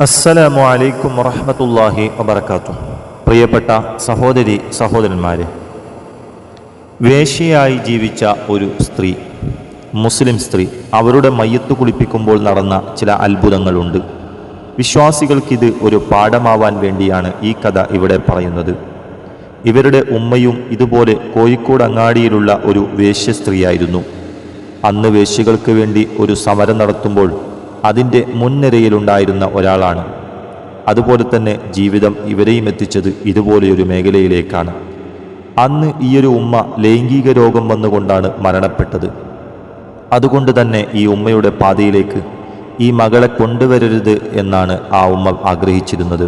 അസ്സലാമു അലൈക്കും വറഹമത്തല്ലാഹി വബർക്കാത്തു പ്രിയപ്പെട്ട സഹോദരി സഹോദരന്മാരെ വേശ്യയായി ജീവിച്ച ഒരു സ്ത്രീ മുസ്ലിം സ്ത്രീ അവരുടെ മയ്യത്ത് കുളിപ്പിക്കുമ്പോൾ നടന്ന ചില അത്ഭുതങ്ങളുണ്ട്. വിശ്വാസികൾക്കിത് ഒരു പാഠമാവാൻ വേണ്ടിയാണ് ഈ കഥ ഇവിടെ പറയുന്നത്. ഇവരുടെ ഉമ്മയും ഇതുപോലെ കോഴിക്കോട് അങ്ങാടിയിലുള്ള ഒരു വേശ്യ സ്ത്രീയായിരുന്നു. അന്ന് വേശ്യകൾക്ക് വേണ്ടി ഒരു സമരം നടത്തുമ്പോൾ അതിന്റെ മുൻനിരയിലുണ്ടായിരുന്ന ഒരാളാണ്. അതുപോലെ തന്നെ ജീവിതം ഇവരെയും എത്തിച്ചത് ഇതുപോലെയൊരു മേഖലയിലേക്കാണ്. അന്ന് ഈയൊരു ഉമ്മ ലൈംഗിക രോഗം വന്നുകൊണ്ടാണ് മരണപ്പെട്ടത്. അതുകൊണ്ട് തന്നെ ഈ ഉമ്മയുടെ പാതയിലേക്ക് ഈ മകളെ കൊണ്ടുവരരുത് എന്നാണ് ആ ഉമ്മ ആഗ്രഹിച്ചിരുന്നത്.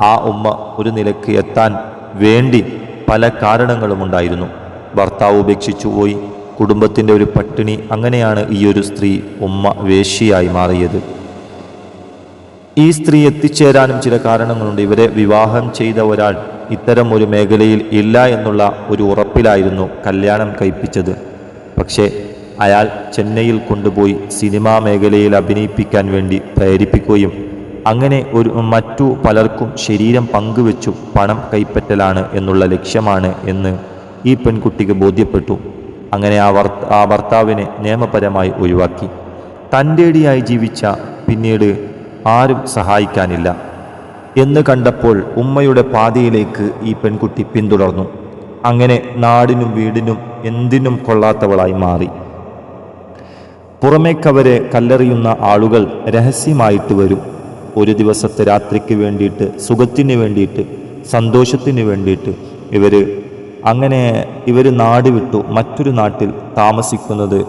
ആ ഉമ്മ ഒരു നിലയ്ക്ക് എത്താൻ വേണ്ടി പല കാരണങ്ങളുമുണ്ടായിരുന്നു. ഭർത്താവ് ഉപേക്ഷിച്ചു പോയി കുടുംബത്തിന്റെ ഒരു പട്ടിണി അങ്ങനെയാണ് ഈ ഒരു സ്ത്രീ ഉമ്മ വേശിയായി മാറിയത്. ഈ സ്ത്രീ എത്തിച്ചേരാനും ചില കാരണങ്ങളുണ്ട്. ഇവരെ വിവാഹം ചെയ്ത ഒരാൾ ഇത്തരം ഒരു മേഖലയിൽ ഇല്ല എന്നുള്ള ഒരു ഉറപ്പിലായിരുന്നു കല്യാണം കഴിപ്പിച്ചത്. പക്ഷേ അയാൾ ചെന്നൈയിൽ കൊണ്ടുപോയി സിനിമാ മേഖലയിൽ അഭിനയിപ്പിക്കാൻ വേണ്ടി പ്രേരിപ്പിക്കുകയും അങ്ങനെ ഒരു മറ്റു പലർക്കും ശരീരം പങ്കുവെച്ചു പണം കൈപ്പറ്റലാണ് എന്നുള്ള ലക്ഷ്യമാണ് എന്ന് ഈ പെൺകുട്ടിക്ക് ബോധ്യപ്പെട്ടു. അങ്ങനെ ആ വർ ആ ഭർത്താവിനെ നിയമപരമായി ഒഴിവാക്കി. തന്റെടിയായി ജീവിച്ച പിന്നീട് ആരും സഹായിക്കാനില്ല. എന്ന് കണ്ടപ്പോൾ ഉമ്മയുടെ പാതയിലേക്ക് ഈ പെൺകുട്ടി പിന്തുടർന്നു. അങ്ങനെ നാടിനും വീടിനും എന്തിനും കൊള്ളാത്തവളായി മാറി. പുറമേക്കവരെ കല്ലെറിയുന്ന ആളുകൾ രഹസ്യമായിട്ട് വരും. ഒരു ദിവസത്തെ രാത്രിക്ക് വേണ്ടിയിട്ട് സുഖത്തിന് വേണ്ടിയിട്ട് സന്തോഷത്തിന് വേണ്ടിയിട്ട് ഇവർ അങ്ങനെ ഇവർ നാട് വിട്ടു. മറ്റൊരു നാട്ടിൽ താമസിക്കുന്നത്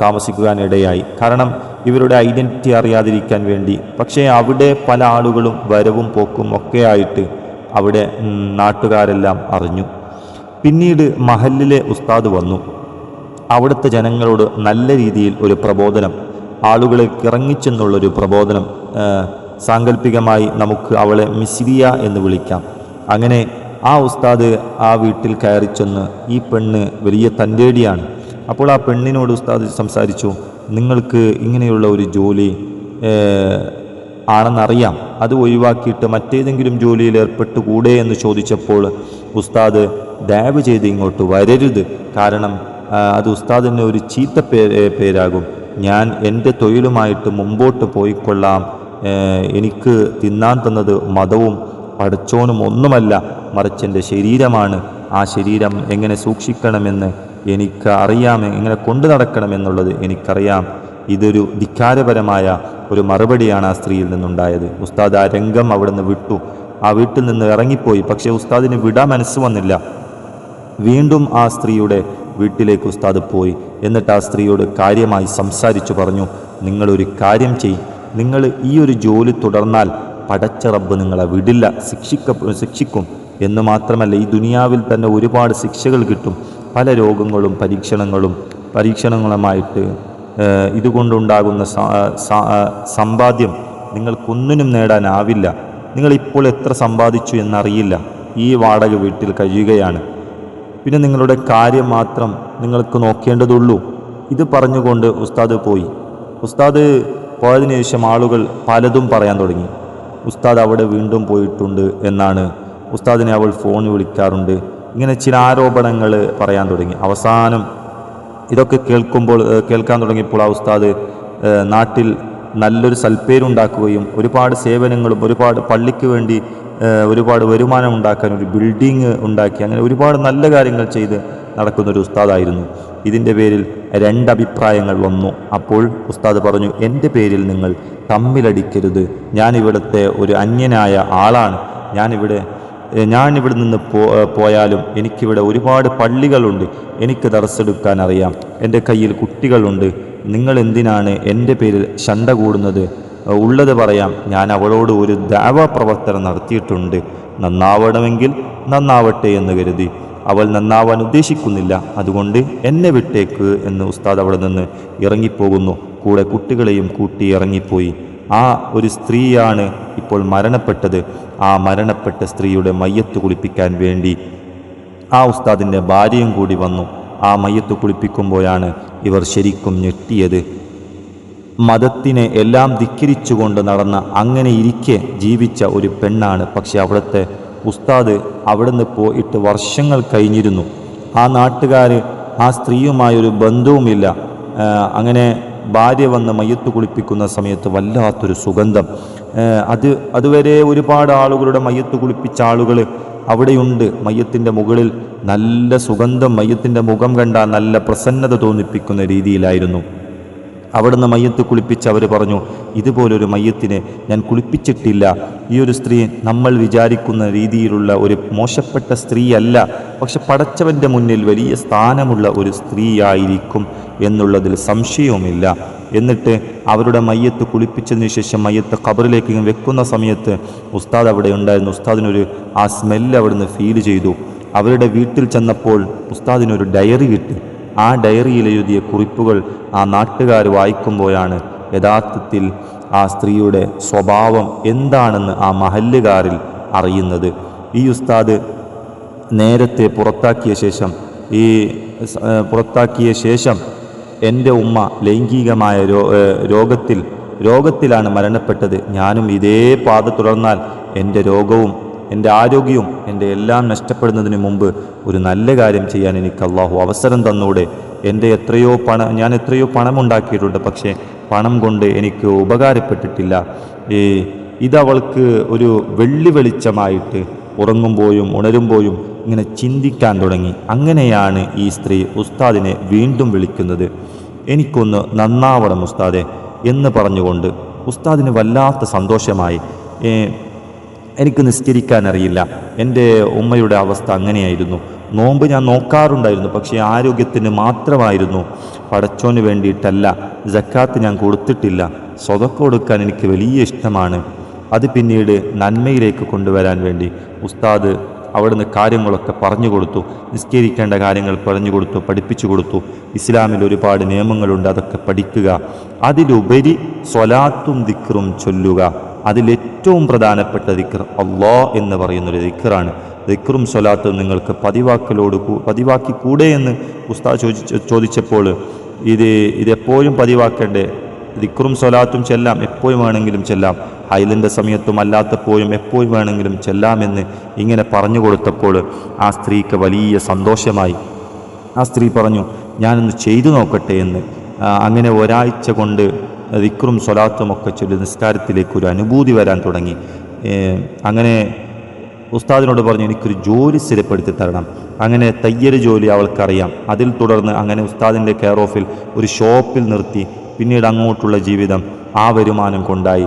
താമസിക്കുവാനിടയായി. കാരണം ഇവരുടെ ഐഡന്റിറ്റി അറിയാതിരിക്കാൻ വേണ്ടി. പക്ഷേ അവിടെ പല ആളുകളും വരവും പോക്കും ഒക്കെ ആയിട്ട് അവിടെ നാട്ടുകാരെല്ലാം അറിഞ്ഞു. പിന്നീട് മഹലിലെ ഉസ്താദ് വന്നു. അവിടുത്തെ ജനങ്ങളോട് നല്ല രീതിയിൽ ഒരു പ്രബോധനം ആളുകളെ ഇറങ്ങിച്ചെന്നുള്ളൊരു പ്രബോധനം സാങ്കല്പികമായി നമുക്ക് അവളെ മിസ്രിയ എന്ന് വിളിക്കാം. അങ്ങനെ ആ ഉസ്താദ് ആ വീട്ടിൽ കയറി ചെന്ന് ഈ പെണ്ണ് വലിയ തന്റേടിയാണ്. അപ്പോൾ ആ പെണ്ണിനോട് ഉസ്താദ് സംസാരിച്ചു നിങ്ങൾക്ക് ഇങ്ങനെയുള്ള ഒരു ജോലി ആണെന്നറിയാം. അത് ഒഴിവാക്കിയിട്ട് മറ്റേതെങ്കിലും ജോലിയിൽ ഏർപ്പെട്ടുകൂടെ എന്ന് ചോദിച്ചപ്പോൾ ഉസ്താദ് ദയവ് ചെയ്ത് ഇങ്ങോട്ട് വരരുത്. കാരണം അത് ഉസ്താദിന് ഒരു ചീത്ത പേരാകും. ഞാൻ എന്റെ തൊഴിലുമായിട്ട് മുമ്പോട്ട് പോയിക്കൊള്ളാം. എനിക്ക് തിന്നാൻ തന്നത് മതവും പഠിച്ചോനും ഒന്നുമല്ല മറിച്ച് എന്റെ ശരീരമാണ്. ആ ശരീരം എങ്ങനെ സൂക്ഷിക്കണമെന്ന് എനിക്ക് അറിയാം എങ്ങനെ കൊണ്ടു നടക്കണമെന്നുള്ളത് എനിക്കറിയാം. ഇതൊരു ധിക്കാരപരമായ ഒരു മറുപടിയാണ് ആ സ്ത്രീയിൽ നിന്നുണ്ടായത്. ഉസ്താദ് ആ രംഗം അവിടെ നിന്ന് വിട്ടു. ആ വീട്ടിൽ നിന്ന് ഇറങ്ങിപ്പോയി. പക്ഷേ ഉസ്താദിന് വിടാൻ മനസ്സ് വന്നില്ല. വീണ്ടും ആ സ്ത്രീയുടെ വീട്ടിലേക്ക് ഉസ്താദ് പോയി. എന്നിട്ട് ആ സ്ത്രീയോട് കാര്യമായി സംസാരിച്ചു പറഞ്ഞു നിങ്ങളൊരു കാര്യം ചെയ്യും. നിങ്ങൾ ഈ ഒരു ജോലി തുടർന്നാൽ പടച്ച റബ്ബ് നിങ്ങളെ വിടില്ല ശിക്ഷിക്ക ശിക്ഷിക്കും. എന്ന് മാത്രമല്ല ഈ ദുനിയാവിൽ തന്നെ ഒരുപാട് ശിക്ഷകൾ കിട്ടും. പല രോഗങ്ങളും പരീക്ഷണങ്ങളും പരീക്ഷണങ്ങളുമായിട്ട് ഇതുകൊണ്ടുണ്ടാകുന്ന സമ്പാദ്യം നിങ്ങൾക്കൊന്നിനും നേടാനാവില്ല. നിങ്ങളിപ്പോൾ എത്ര സമ്പാദിച്ചു എന്നറിയില്ല. ഈ വാടക വീട്ടിൽ കഴിയുകയാണ്. പിന്നെ നിങ്ങളുടെ കാര്യം മാത്രം നിങ്ങൾക്ക് നോക്കേണ്ടതുള്ളൂ. ഇത് പറഞ്ഞുകൊണ്ട് ഉസ്താദ് പോയി. ഉസ്താദ് പോയതിനു ശേഷം ആളുകൾ പലതും പറയാൻ തുടങ്ങി. ഉസ്താദ് അവിടെ വീണ്ടും പോയിട്ടുണ്ട് എന്നാണ് ഉസ്താദിനെ അവൾ ഫോൺ വിളിക്കാറുണ്ട്. ഇങ്ങനെ ചില ആരോപണങ്ങൾ പറയാൻ തുടങ്ങി. അവസാനം ഇതൊക്കെ കേൾക്കുമ്പോൾ കേൾക്കാൻ തുടങ്ങിയപ്പോൾ ആ ഉസ്താദ് നാട്ടിൽ നല്ലൊരു സൽപ്പേരുണ്ടാക്കുകയും ഒരുപാട് സേവനങ്ങളും ഒരുപാട് പള്ളിക്ക് വേണ്ടി ഒരുപാട് വരുമാനം ഉണ്ടാക്കാൻ ഒരു ബിൽഡിങ് ഉണ്ടാക്കി അങ്ങനെ ഒരുപാട് നല്ല കാര്യങ്ങൾ ചെയ്ത് നടക്കുന്ന ഒരു ഉസ്താദായിരുന്നു. ഇതിന്റെ പേരിൽ രണ്ടഭിപ്രായങ്ങൾ വന്നു. അപ്പോൾ ഉസ്താദ് പറഞ്ഞു എന്റെ പേരിൽ നിങ്ങൾ തമ്മിലടിക്കരുത്. ഞാനിവിടുത്തെ ഒരു അന്യനായ ആളാണ്. ഞാനിവിടെ ഞാനിവിടെ നിന്ന് പോ പോയാലും എനിക്കിവിടെ ഒരുപാട് പള്ളികളുണ്ട്. എനിക്ക് ദർസെടുക്കാൻ അറിയാം. എന്റെ കയ്യിൽ കുട്ടികളുണ്ട്. നിങ്ങൾ എന്തിനാണ് എന്റെ പേരിൽ ശണ്ട കൂടുന്നത്? ഉള്ളത് പറയാം. ഞാൻ അവളോട് ഒരു ദാവ പ്രവർത്തനം നടത്തിയിട്ടുണ്ട്. നന്നാവണമെങ്കിൽ നന്നാവട്ടെ എന്ന് കരുതി. അവൾ നന്നാവാൻ ഉദ്ദേശിക്കുന്നില്ല. അതുകൊണ്ട് എന്നെ വിട്ടേക്ക് എന്ന് ഉസ്താദ് അവിടെ നിന്ന് ഇറങ്ങിപ്പോകുന്നു. കൂടെ കുട്ടികളെയും കൂട്ടി ഇറങ്ങിപ്പോയി. ആ ഒരു സ്ത്രീയാണ് ഇപ്പോൾ മരണപ്പെട്ടത്. ആ മരണപ്പെട്ട സ്ത്രീയുടെ മയ്യത്ത് കുളിപ്പിക്കാൻ വേണ്ടി ആ ഉസ്താദിന്റെ ഭാര്യയും കൂടി വന്നു. ആ മയ്യത്ത് കുളിപ്പിക്കുമ്പോഴാണ് ഇവർ ശരിക്കും ഞെട്ടിയത്. മതത്തിനെ എല്ലാം ധിക്കരിച്ചുകൊണ്ട് നടന്ന അങ്ങനെ ഇരിക്കെ ജീവിച്ച ഒരു പെണ്ണാണ്. പക്ഷെ അവിടുത്തെ ഉസ്താദ് അവിടുന്ന് പോയിട്ട് വർഷങ്ങൾ കഴിഞ്ഞിരുന്നു. ആ നാട്ടുകാർ ആ സ്ത്രീയുമായൊരു ബന്ധവുമില്ല. അങ്ങനെ ഭാര്യ വന്ന് മയ്യത്ത് കുളിപ്പിക്കുന്ന സമയത്ത് വല്ലാത്തൊരു സുഗന്ധം. അത് അതുവരെ ഒരുപാട് ആളുകളുടെ മയ്യത്ത് കുളിപ്പിച്ച ആളുകൾ അവിടെയുണ്ട്. മയ്യത്തിന്റെ മുകളിൽ നല്ല സുഗന്ധം മയ്യത്തിന്റെ മുഖം കണ്ടാൽ നല്ല പ്രസന്നത തോന്നിപ്പിക്കുന്ന രീതിയിലായിരുന്നു. അവിടുന്ന് മയ്യത്ത് കുളിപ്പിച്ച് അവർ പറഞ്ഞു ഇതുപോലൊരു മയ്യത്തിനെ ഞാൻ കുളിപ്പിച്ചിട്ടില്ല. ഈ ഒരു സ്ത്രീ നമ്മൾ വിചാരിക്കുന്ന രീതിയിലുള്ള ഒരു മോശപ്പെട്ട സ്ത്രീയല്ല. പക്ഷെ പടച്ചവന്റെ മുന്നിൽ വലിയ സ്ഥാനമുള്ള ഒരു സ്ത്രീയായിരിക്കും എന്നുള്ളതിൽ സംശയവുമില്ല. എന്നിട്ട് അവരുടെ മയ്യത്ത് കുളിപ്പിച്ചതിന് ശേഷം മയ്യത്ത് ഖബറിലേക്ക് വെക്കുന്ന സമയത്ത് ഉസ്താദ് അവിടെ ഉണ്ടായിരുന്നു. ഉസ്താദിനൊരു ആ സ്മെല്ല് അവിടുന്ന് ഫീൽ ചെയ്തു. അവരുടെ വീട്ടിൽ ചെന്നപ്പോൾ ഉസ്താദിനൊരു ഡയറി കിട്ടി ആ ഡയറിയിൽ എഴുതിയ കുറിപ്പുകൾ ആ നാട്ടുകാർ വായിക്കുമ്പോഴാണ് യഥാർത്ഥത്തിൽ ആ സ്ത്രീയുടെ സ്വഭാവം എന്താണെന്ന് ആ മഹല്ലുകാരിൽ അറിയുന്നത്. ഈ ഉസ്താദ് നേരത്തെ പുറത്താക്കിയ ശേഷം ഈ പുറത്താക്കിയ ശേഷം എന്റെ ഉമ്മ ലൈംഗികമായ രോഗത്തിൽ രോഗത്തിലാണ് മരണപ്പെട്ടത്. ഞാനും ഇതേ പാത തുടർന്നാൽ എന്റെ രോഗവും എന്റെ ആരോഗ്യവും എന്റെ എല്ലാം നഷ്ടപ്പെടുന്നതിന് മുമ്പ് ഒരു നല്ല കാര്യം ചെയ്യാൻ എനിക്ക് അള്ളാഹു അവസരം തന്നൂടെ. എന്റെ എത്രയോ പണം ഞാൻ എത്രയോ പണം ഉണ്ടാക്കിയിട്ടുണ്ട് പക്ഷേ പണം കൊണ്ട് എനിക്ക് ഉപകാരപ്പെട്ടിട്ടില്ല. ഈ ഇതവൾക്ക് ഒരു വെള്ളി വെളിച്ചമായിട്ട് ഉറങ്ങുമ്പോഴും ഉണരുമ്പോഴും ഇങ്ങനെ ചിന്തിക്കാൻ തുടങ്ങി. അങ്ങനെയാണ് ഈ സ്ത്രീ ഉസ്താദിനെ വീണ്ടും വിളിക്കുന്നത്. എനിക്കൊന്ന് നന്നാവണം ഉസ്താദെ എന്ന് പറഞ്ഞുകൊണ്ട് ഉസ്താദിന് വല്ലാത്ത സന്തോഷമായി. എനിക്ക് നിസ്കരിക്കാൻ അറിയില്ല എന്റെ ഉമ്മയുടെ അവസ്ഥ അങ്ങനെയായിരുന്നു. നോമ്പ് ഞാൻ നോക്കാറുണ്ടായിരുന്നു പക്ഷേ ആരോഗ്യത്തിന് മാത്രമായിരുന്നു. പടച്ചോന് വേണ്ടിയിട്ടല്ല ജക്കാത്ത് ഞാൻ കൊടുത്തിട്ടില്ല. സ്വതക്ക കൊടുക്കാൻ എനിക്ക് വലിയ ഇഷ്ടമാണ്. അത് പിന്നീട് നന്മയിലേക്ക് കൊണ്ടുവരാൻ വേണ്ടി ഉസ്താദ് അവിടുന്ന് കാര്യങ്ങളൊക്കെ പറഞ്ഞു കൊടുത്തു. നിസ്കരിക്കേണ്ട കാര്യങ്ങൾ പറഞ്ഞു കൊടുത്തു പഠിപ്പിച്ചു കൊടുത്തു. ഇസ്ലാമിൽ ഒരുപാട് നിയമങ്ങളുണ്ട് അതൊക്കെ പഠിക്കുക. അതിലുപരി സ്വലാത്തും ദിക്റും ചൊല്ലുക. അതിലേറ്റവും പ്രധാനപ്പെട്ട ദിക്കർ അള്ളാ എന്ന് പറയുന്നൊരു ദിക്കറാണ് ദിക്കറും സ്വലാത്തും നിങ്ങൾക്ക് പതിവാക്കലോട് പതിവാക്കി കൂടെ എന്ന് ഉസ്താദ് ചോദിച്ച ചോദിച്ചപ്പോൾ ഇത് ഇതെപ്പോഴും പതിവാക്കേണ്ടേ? ദിക്കറും സ്വലാത്തും ചെല്ലാം എപ്പോഴും വേണമെങ്കിലും ചെല്ലാം. ഹൈലിന്റെ സമയത്തും അല്ലാത്തപ്പോഴും എപ്പോഴും വേണമെങ്കിലും ചെല്ലാമെന്ന് ഇങ്ങനെ പറഞ്ഞു കൊടുത്തപ്പോൾ ആ സ്ത്രീക്ക് വലിയ സന്തോഷമായി. ആ സ്ത്രീ പറഞ്ഞു ഞാനൊന്ന് ചെയ്തു നോക്കട്ടെ എന്ന്. അങ്ങനെ ഒരാഴ്ച കൊണ്ട് ദിക്റും സ്വലാത്തും ഒക്കെ ചൊല്ലി നിസ്കാരത്തിലേക്ക് ഒരു അനുഭൂതി വരാൻ തുടങ്ങി. അങ്ങനെ ഉസ്താദിനോട് പറഞ്ഞു എനിക്കൊരു ജോലി സ്ഥിരപ്പെടുത്തി തരണം. അങ്ങനെ തയ്യൽ ജോലി അവൾക്കറിയാം. അതിൽ തുടർന്ന് അങ്ങനെ ഉസ്താദിന്റെ കെയർ ഓഫിൽ ഒരു ഷോപ്പിൽ നിർത്തി. പിന്നീട് അങ്ങോട്ടുള്ള ജീവിതം ആ വരുമാനം കൊണ്ടായി.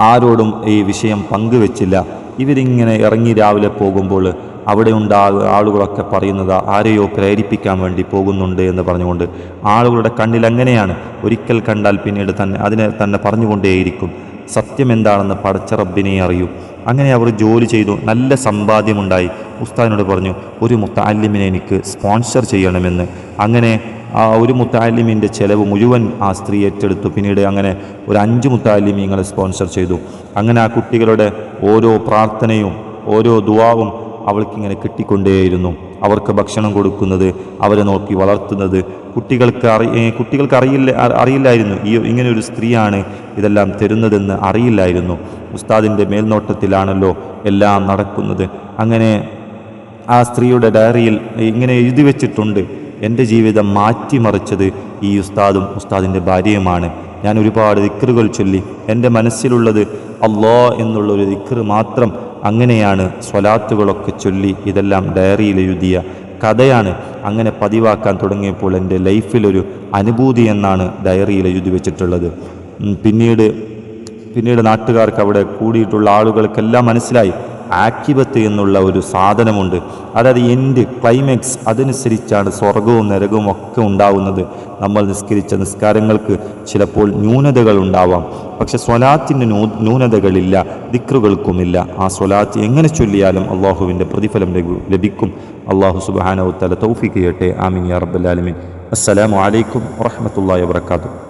ആരോടും ഈ വിഷയം പങ്കുവെച്ചില്ല. ഇവരിങ്ങനെ ഇറങ്ങി രാവിലെ പോകുമ്പോൾ അവിടെ ഉണ്ടാകുക ആളുകളൊക്കെ പറയുന്നത് ആരെയോ പ്രേരിപ്പിക്കാൻ വേണ്ടി പോകുന്നുണ്ട് എന്ന് പറഞ്ഞുകൊണ്ട് ആളുകളുടെ കണ്ണിൽ അങ്ങനെയാണ്. ഒരിക്കൽ കണ്ടാൽ പിന്നീട് തന്നെ അതിനെ തന്നെ പറഞ്ഞുകൊണ്ടേയിരിക്കും. സത്യം എന്താണെന്ന് പടച്ച റബ്ബിനെ അറിയൂ. അങ്ങനെ അവർ ജോലി ചെയ്തു. നല്ല സമ്പാദ്യമുണ്ടായി. ഉസ്താദിനോട് പറഞ്ഞു ഒരു മുത്താലിമിനെ എനിക്ക് സ്പോൺസർ ചെയ്യണമെന്ന്. അങ്ങനെ ആ ഒരു മുത്താലിമിന്റെ ചെലവ് മുഴുവൻ ആ സ്ത്രീ ഏറ്റെടുത്തു. പിന്നീട് അങ്ങനെ ഒരു അഞ്ച് മുത്താലിമീങ്ങളെ സ്പോൺസർ ചെയ്തു. അങ്ങനെ ആ കുട്ടികളുടെ ഓരോ പ്രാർത്ഥനയും ഓരോ ദുവാവും അവൾക്കിങ്ങനെ കിട്ടിക്കൊണ്ടേയിരുന്നു. അവർക്ക് ഭക്ഷണം കൊടുക്കുന്നത് അവരെ നോക്കി വളർത്തുന്നത് കുട്ടികൾക്ക് അറി കുട്ടികൾക്ക് അറിയില്ല അറിയില്ലായിരുന്നു. ഈ ഇങ്ങനെ ഒരു സ്ത്രീയാണ് ഇതെല്ലാം തരുന്നതെന്ന് അറിയില്ലായിരുന്നു. ഉസ്താദിന്റെ മേൽനോട്ടത്തിലാണല്ലോ എല്ലാം നടക്കുന്നത്. അങ്ങനെ ആ സ്ത്രീയുടെ ഡയറിയിൽ ഇങ്ങനെ എഴുതി വെച്ചിട്ടുണ്ട്. എന്റെ ജീവിതം മാറ്റിമറിച്ചത് ഈ ഉസ്താദും ഉസ്താദിന്റെ ഭാര്യയുമാണ്. ഞാൻ ഒരുപാട് ദിക്കറുകൾ ചൊല്ലി എന്റെ മനസ്സിലുള്ളത് അള്ളോ എന്നുള്ളൊരു ദിക്റ് മാത്രം അങ്ങനെയാണ് സ്വലാത്തുകളൊക്കെ ചൊല്ലി ഇതെല്ലാം ഡയറിയിൽ എഴുതിയ കഥയാണ്. അങ്ങനെ പതിവാക്കാൻ തുടങ്ങിയപ്പോൾ എന്റെ ലൈഫിലൊരു അനുഭൂതി എന്നാണ് ഡയറിയിൽ എഴുതി വെച്ചിട്ടുള്ളത്. പിന്നീട് പിന്നീട് നാട്ടുകാർക്ക് അവിടെ കൂടിയിട്ടുള്ള ആളുകൾക്കെല്ലാം മനസ്സിലായി. ആക്കിബത്ത് എന്നുള്ള ഒരു സാധനമുണ്ട്. അതായത് എൻഡ് ക്ലൈമാക്സ് അതനുസരിച്ചാണ് സ്വർഗവും നരകവും ഒക്കെ ഉണ്ടാവുന്നത്. നമ്മൾ നിസ്കരിച്ച നിസ്കാരങ്ങൾക്ക് ചിലപ്പോൾ ന്യൂനതകൾ ഉണ്ടാവാം. പക്ഷെ സ്വലാത്തിന്റെ ന്യൂ ന്യൂനതകളില്ല ദിക്റുകൾക്കുമില്ല. ആ സ്വലാത്ത് എങ്ങനെ ചൊല്ലിയാലും അള്ളാഹുവിന്റെ പ്രതിഫലം ലഭിക്കും. അള്ളാഹു സുബാനവുത്തല തൗഫിക്ക് ചെയ്യട്ടെ. ആമീൻ യാ റബ്ബൽ ആലമീൻ. അസ്സലാമു അലൈക്കും വറഹ്മത്തുള്ളാഹി വബറകാതുഹു.